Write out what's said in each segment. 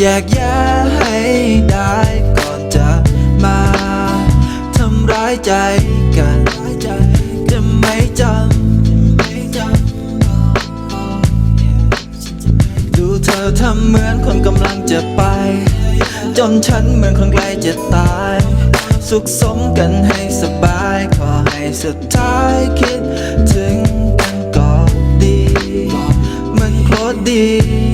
แยะให้ได้ก่อนจะมาทำร้ายใจกันจะไม่จำดูเธอทำเหมือนคนกำลังจะไป จนฉันเหมือนคนใกล้จะตาย สุขสมกันให้สบายขอให้สุดท้ายคิดถึงกันก็ดี มันโคตรดี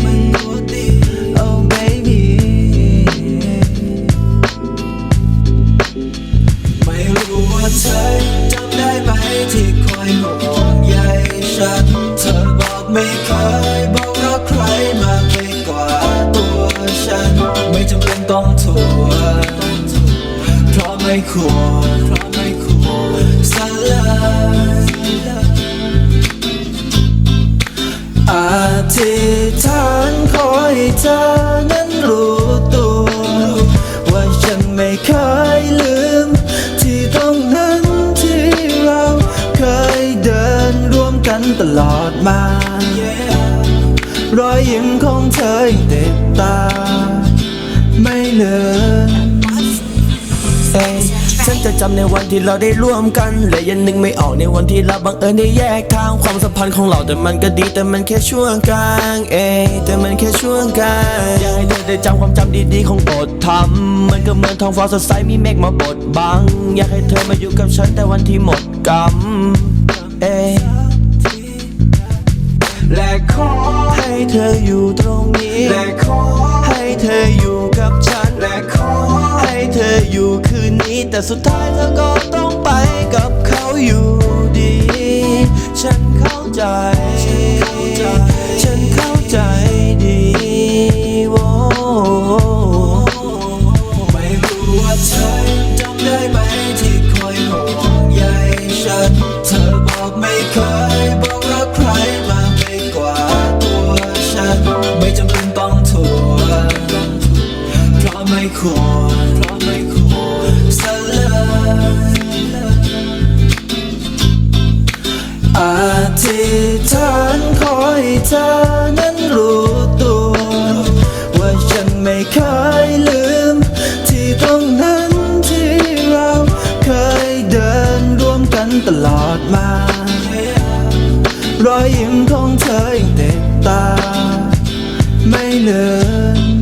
บอกรักใครมากไปกว่าตัวฉัน ไม่จำเป็นต้องทวนเพราะไม่ควรเพราะไม่ควรสลายอธิษฐานขอให้เธอนั้นรู้ตัว ว่าฉันไม่เคยลืม ที่ตรงนั้นที่เราเคยเดินร่วมกันตลอดมา รอยยิ้มของเธอยังติดตา ไม่เลือนเอ้ยฉันจะจำในวันที่เราได้ร่วมกัน และยังนึกไม่ออกในวันที่เราบังเอิญได้แยกทางความสัมพันธ์ของเราแต่มันก็ดีแต่มันแค่ช่วงกลางเอยแต่มันแค่ช่วงกลางอยากให้เธอได้จำความจำดีๆของบททำมันก็เหมือนท้องฟ้าสดใสมีเมฆมาบดบัง อยากให้เธอมาอยู่กับฉันแต่วันที่หมดกรรมเอ ธออยู่ตรงนี้และขอให้เธออยู่กับฉันและขอให้เธออยู่คืนนี้ แต่สุดท้ายเธอก็ต้องไปกับเขาอยู่ดี ฉันเข้าใจ ไม่ควรเพราะไม่ควรสลายอธิษฐานขอให้เธอนั้นรู้ตัว ว่าฉันไม่เคยลืม ที่ตรงนั้นที่เราเคยเดินร่วมกันตลอดมารอยยิ้มของเธอยังติดตา ไม่เลือน